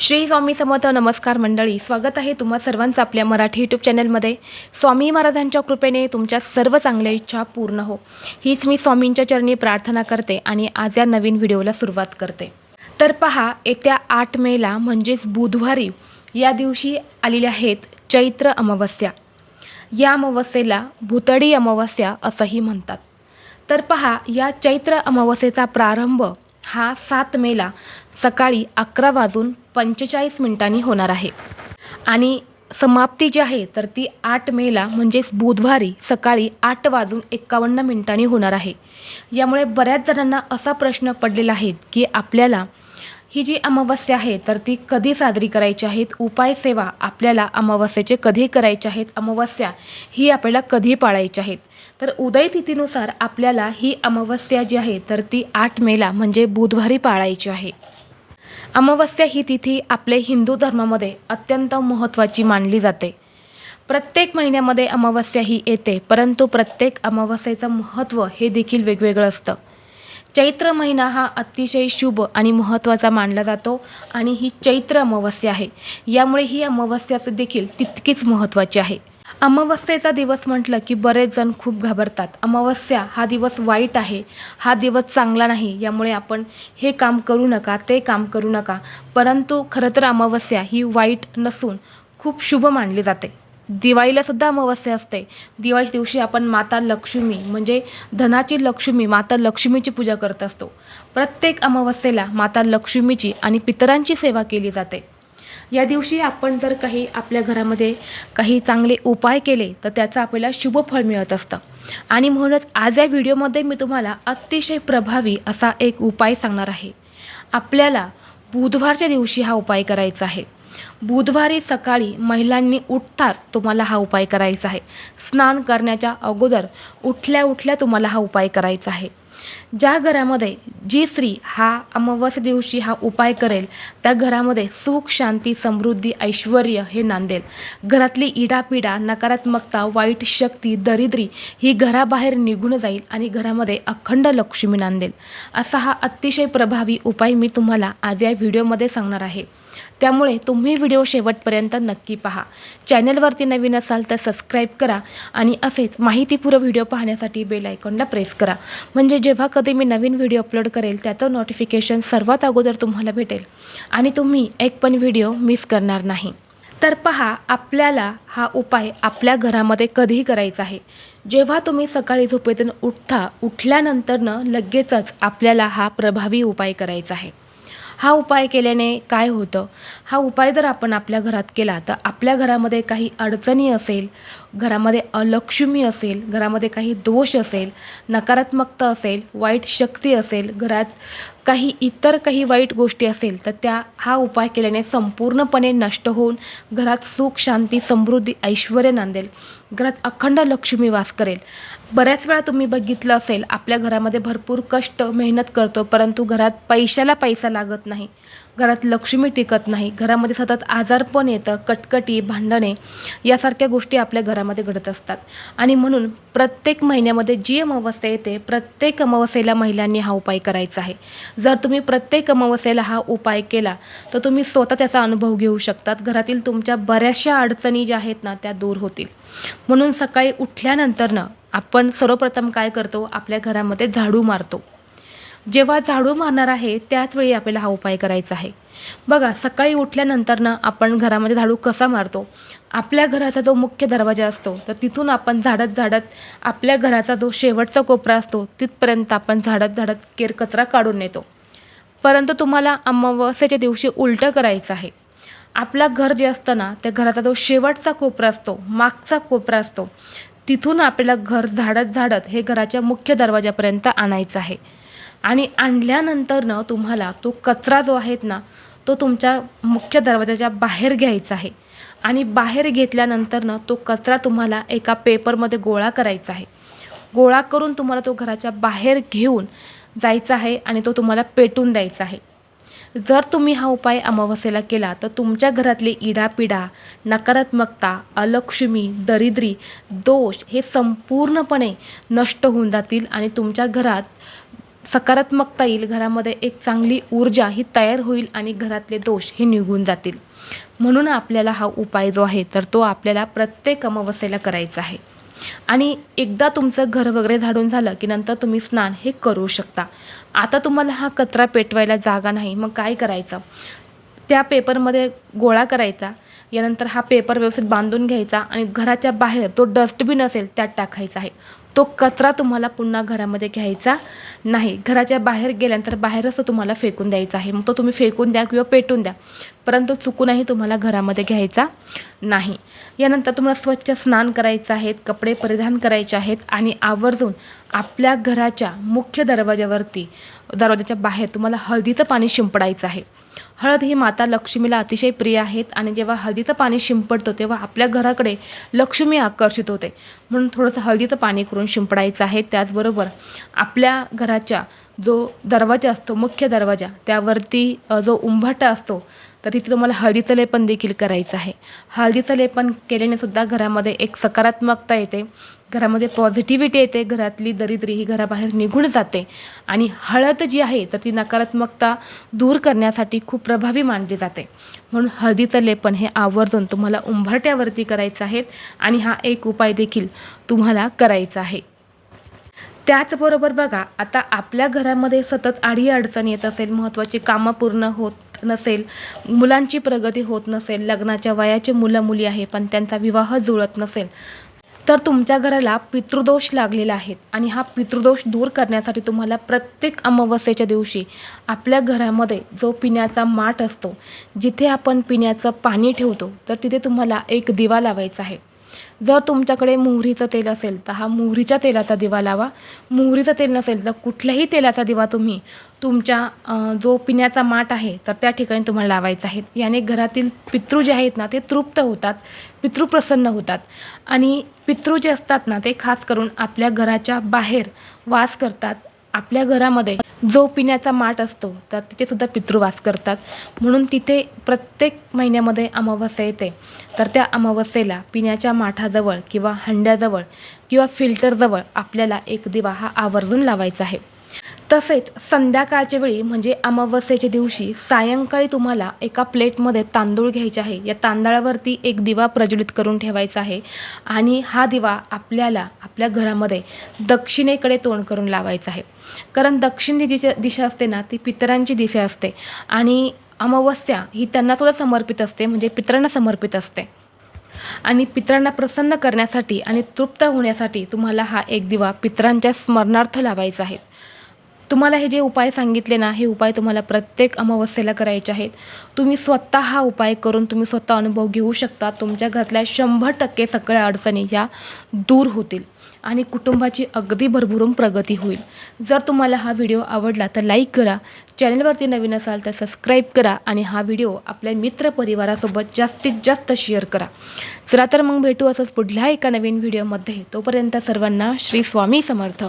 श्री स्वामी समर्थ नमस्कार मंडळी स्वागत आहे तुम्हा सर्वांचं आपल्या मराठी यूट्यूब चॅनलमध्ये स्वामी महाराजांच्या कृपेने तुमच्या सर्व चांगल्या इच्छा पूर्ण हो. हीच मी स्वामींच्या चरणी प्रार्थना करते आणि आज या नवीन व्हिडिओला सुरुवात करते. तर पहा येत्या आठ मेला म्हणजेच बुधवारी या दिवशी आलेल्या आहेत चैत्र अमावस्या. या अमावस्येला भुतडी अमावस्या असंही म्हणतात. तर पहा या चैत्र अमावस्येचा प्रारंभ हा सात मेला सकाळी अकरा वाजून पंचेचाळीस मिनिटांनी होणार आहे. आणि समाप्ती जी आहे तर ती आठ मेला म्हणजेच बुधवारी सकाळी आठ वाजून एक्कावन्न मिनिटांनी होणार आहे. यामुळे बऱ्याच जणांना असा प्रश्न पडलेला आहे की आपल्याला ही जी अमावस्या आहे तर ती कधी साजरी करायची आहेत? उपाय सेवा आपल्याला अमावस्येचे कधी करायचे आहेत? अमावस्या ही आपल्याला कधी पाळायची आहेत? तर उदय तिथीनुसार आपल्याला ही अमावस्या जी आहे तर ती आठ मेला म्हणजे बुधवारी पाळायची आहे. अमावस्या ही तिथी आपल्या हिंदू धर्मामध्ये अत्यंत महत्त्वाची मानली जाते. प्रत्येक महिन्यामध्ये अमावस्या ही येते परंतु प्रत्येक अमावस्येचं महत्त्व हे देखील वेगवेगळं असतं. चैत्र महिना हा अतिशय शुभ आणि महत्त्वाचा मानला जातो आणि ही चैत्र अमावस्या आहे. यामुळे ही अमावस्याचं देखील तितकीच महत्त्वाची आहे. अमावस्येचा दिवस म्हटलं की बरेच जण खूप घाबरतात. अमावस्या हा दिवस वाईट आहे हा दिवस चांगला नाही यामुळे आपण हे काम करू नका ते काम करू नका. परंतु खरं तर अमावस्या ही वाईट नसून खूप शुभ मानली जाते. दिवाळीलासुद्धा अमावस्या असते. दिवाळीच्या दिवशी आपण माता लक्ष्मी म्हणजे धनाची लक्ष्मी माता लक्ष्मीची पूजा करत असतो. प्रत्येक अमावस्येला माता लक्ष्मीची आणि पितरांची सेवा केली जाते. या दिवशी आपण जर काही आपल्या घरामध्ये काही चांगले उपाय केले तर त्याचं आपल्याला शुभ फळ मिळत असतं. आणि म्हणूनच आज या व्हिडिओमध्ये मी तुम्हाला अतिशय प्रभावी असा एक उपाय सांगणार आहे. आपल्याला बुधवारच्या दिवशी हा उपाय करायचा आहे. बुधवारी सकाळी महिलांनी उठताच तुम्हाला हा उपाय करायचा आहे. स्नान करण्याच्या अगोदर उठल्या उठल्या तुम्हाला हा उपाय करायचा आहे. ज्या घरामध्ये जी स्त्री हा अमावस्या दिवशी हा उपाय करेल त्या घरामध्ये सुख शांती समृद्धी ऐश्वर हे नांदेल. घरातली इडापिडा नकारात्मकता वाईट शक्ती दरिद्री ही घराबाहेर निघून जाईल आणि घरामध्ये अखंड लक्ष्मी नांदेल. असा हा अतिशय प्रभावी उपाय मी तुम्हाला आज या व्हिडिओमध्ये सांगणार आहे. त्यामुळे तुम्ही व्हिडिओ शेवटपर्यंत नक्की पहा. चॅनलवरती नवीन असाल तर सबस्क्राईब करा आणि असेच माहितीपूर्व व्हिडिओ पाहण्यासाठी बेल आयकॉनला प्रेस करा. म्हणजे जेव्हा कधी मी नवीन व्हिडिओ अपलोड करेल त्याचं नोटिफिकेशन सर्वात अगोदर तुम्हाला भेटेल आणि तुम्ही एक पण व्हिडिओ मिस करणार नाही. तर पहा आपल्याला हा उपाय आपल्या घरामध्ये कधीही करायचा आहे. जेव्हा तुम्ही सकाळी झोपेतून उठता उठल्यानंतरनं लगेचच आपल्याला हा प्रभावी उपाय करायचा आहे. हा उपाय केल्याने काय होतं? हा उपाय जर आपण आपल्या घरात केला तर आपल्या घरामध्ये काही अडचणी असेल घरामध्ये अलक्ष्मी असेल घरामध्ये काही दोष असेल नकारात्मकता असेल वाईट शक्ती असेल घरात काही इतर काही वाईट गोष्टी असेल तर त्या हा उपाय केल्याने संपूर्णपणे नष्ट होऊन घरात सुख शांती समृद्धी ऐश्वर नांदेल. घरात अखंड लक्ष्मी वास करेल. बऱ्याच वेळा तुम्ही बघितलं असेल आपल्या घरामध्ये भरपूर कष्ट मेहनत करतो परंतु घरात पैशाला पैसा लागत नाही. घरात लक्ष्मी टिकत नाही. घरामध्ये सतत आजारपण येतं कटकटी भांडणे यासारख्या गोष्टी आपल्या घरामध्ये घडत असतात. आणि म्हणून प्रत्येक महिन्यामध्ये जी अमावस्या येते प्रत्येक अमावस्येला महिलांनी हा उपाय करायचा आहे. जर तुम्ही प्रत्येक अमावस्येला हा उपाय केला तर तुम्ही स्वतः त्याचा अनुभव घेऊ शकतात. घरातील तुमच्या बऱ्याचशा अडचणी ज्या आहेत ना त्या दूर होतील. म्हणून सकाळी उठल्यानंतरनं आपण सर्वप्रथम काय करतो? आपल्या घरामध्ये झाडू मारतो. जेव्हा झाडू मारणार आहे त्याचवेळी आपल्याला हा उपाय करायचा आहे. बघा सकाळी उठल्यानंतर ना आपण घरामध्ये झाडू कसा मारतो? आपल्या घराचा जो मुख्य दरवाजा असतो तर तिथून आपण झाडत झाडत आपल्या घराचा जो शेवटचा कोपरा असतो तिथपर्यंत आपण झाडत झाडत केर कचरा काढून नेतो. परंतु तुम्हाला अमावस्येच्या दिवशी उलटं करायचं आहे. आपलं घर जे असतं ना त्या घराचा जो शेवटचा कोपरा असतो मागचा कोपरा असतो तिथून आपल्याला घर झाडत झाडत हे घराच्या मुख्य दरवाजापर्यंत आणायचं आहे. आणि आणल्यानंतरनं तुम्हाला तो कचरा जो आहेत ना तो तुमच्या मुख्य दरवाजाच्या बाहेर घ्यायचा आहे. आणि बाहेर घेतल्यानंतरनं तो कचरा तुम्हाला एका पेपरमध्ये गोळा करायचा आहे. गोळा करून तुम्हाला तो घराच्या बाहेर घेऊन जायचा आहे आणि तो तुम्हाला पेटून द्यायचा आहे. जर तुम्ही हा उपाय अमावस्येला केला तर तुमच्या घरातली इडापिडा नकारात्मकता अलक्ष्मी दरिद्री दोष हे संपूर्णपणे नष्ट होऊन जातील आणि तुमच्या घरात सकारात्मकता येईल. घरामध्ये एक चांगली ऊर्जा ही तयार होईल आणि घरातले दोष हे निघून जातील. म्हणून आपल्याला हा उपाय जो आहे तर तो आपल्याला प्रत्येक अमावस्येला करायचा आहे. आणि एकदा तुमचं घर वगैरे झाडून झालं की नंतर तुम्ही स्नान हे करू शकता. आता तुम्हाला हा कचरा पेटवायला जागा नाही मग काय करायचं? त्या पेपरमध्ये गोळा करायचा यानंतर हा पेपर व्यवस्थित बांधून घ्यायचा आणि घराच्या बाहेर तो डस्टबिन असेल त्यात टाकायचा आहे. तो कचरा तुम्हाला पुन्हा घरामध्ये घ्यायचा नाही. घराच्या बाहेर गेल्यानंतर बाहेरच तो तुम्हाला फेकून द्यायचा आहे. मग तो तुम्ही फेकून द्या किंवा पेटून द्या. परंतु चुकूनही तुम्हाला घरामध्ये घ्यायचा नाही. यानंतर तुम्हाला स्वच्छ स्नान करायचं आहेत कपडे परिधान करायचे आहेत आणि आवर्जून आपल्या घराच्या मुख्य दरवाज्यावरती दरवाजाच्या बाहेर तुम्हाला हळदीचं पाणी शिंपडायचं आहे. हळद ही माता लक्ष्मीला अतिशय प्रिय आहेत आणि जेव्हा हळदीचं पाणी शिंपडतो तेव्हा आपल्या घराकडे लक्ष्मी आकर्षित होते. म्हणून थोडंसं हळदीचं पाणी करून शिंपडायचं आहे. त्याचबरोबर आपल्या घराच्या जो दरवाजा असतो मुख्य दरवाजा त्यावरती जो उंभाटा असतो तर तिथे तुम्हाला हळदीचं लेपन देखील करायचं आहे. हळदीचं लेपन केल्याने सुद्धा घरामध्ये एक सकारात्मकता येते. घरामध्ये पॉझिटिव्हिटी येते. घरातली दरिद्री ही घराबाहेर निघून जाते. आणि हळद जी आहे तर ती नकारात्मकता दूर करण्यासाठी खूप प्रभावी मानली जाते. म्हणून हळदीचं लेपन हे आवर्जून तुम्हाला उंबरट्यावरती करायचं आहे आणि हा एक उपाय देखील तुम्हाला करायचा आहे. त्याचबरोबर बघा आता आपल्या घरामध्ये सतत आडी अडचण येत असेल महत्त्वाची कामं पूर्ण होत नसेल मुलांची प्रगती होत नसेल लग्नाच्या वयाचे मुलं मुली आहे पण त्यांचा विवाह जुळत नसेल तर तुमच्या घराला पितृदोष लागलेला आहे आणि हा पितृदोष दूर करण्यासाठी तुम्हाला प्रत्येक अमावस्येच्या दिवशी आपल्या घरामध्ये जो पिण्याचा माठ असतो जिथे आपण पिण्याचं पाणी ठेवतो तर तिथे तुम्हाला एक दिवा लावायचा आहे. जर तुमच्याकडे मोहरीचं तेल असेल तर हा मोहरीच्या तेलाचा दिवा लावा. मोहरीचं तेल नसेल तर कुठल्याही तेलाचा दिवा तुम्ही तुमच्या जो पिण्याचा माठ आहे तर त्या ठिकाणी तुम्हाला लावायचा आहे. याने घरातील पितृ जे आहेत ना ते तृप्त होतात पितृ प्रसन्न होतात. आणि पितृ जे असतात ना ते खास करून आपल्या घराच्या बाहेर वास करतात आपल्या घरामध्ये. जो पिण्याचा माठ असतो तर तिथेसुद्धा पितृवास करतात. म्हणून तिथे प्रत्येक महिन्यामध्ये अमावस्या येते. तर त्या अमावस्येला पिण्याच्या माठाजवळ किंवा हंड्याजवळ किंवा फिल्टरजवळ आपल्याला एक दिवा हा आवर्जून लावायचा आहे. तसेच संध्याकाळच्या वेळी म्हणजे अमावस्येच्या दिवशी सायंकाळी तुम्हाला एका प्लेटमध्ये तांदूळ घ्यायचे आहे. या तांदळावरती एक दिवा प्रज्वलित करून ठेवायचा आहे आणि हा दिवा आपल्याला आपल्या घरामध्ये दक्षिणेकडे तोंड करून लावायचा आहे. कारण दक्षिण दिशा दिशा असते ना ती पितरांची दिशा असते आणि अमावस्या ही त्यांना सुद्धा समर्पित असते म्हणजे पितरांना समर्पित असते. आणि पितरांना प्रसन्न करण्यासाठी आणि तृप्त होण्यासाठी तुम्हाला हा एक दिवा पितरांच्या स्मरणार्थ लावायचा आहे. तुम्हाला हे जे उपाय सांगितले ना हे उपाय तुम्हाला प्रत्येक अमावस्येला करायचे आहेत. तुम्ही स्वतः हा उपाय करून तुम्ही स्वतः अनुभव घेऊ शकता. तुमच्या घरातल्या शंभर टक्के सगळ्या अडचणी ह्या दूर होतील आणि कुटुंबाची अगदी भरभरून प्रगती होईल. जर तुम्हाला हा व्हिडिओ आवडला तर लाईक करा. चॅनलवरती नवीन असाल तर सबस्क्राईब करा आणि हा व्हिडिओ आपल्या मित्रपरिवारासोबत जास्तीत जास्त शेअर करा. चला तर मग भेटू असंच पुढल्या एका नवीन व्हिडिओमध्ये. तोपर्यंत सर्वांना श्री स्वामी समर्थ.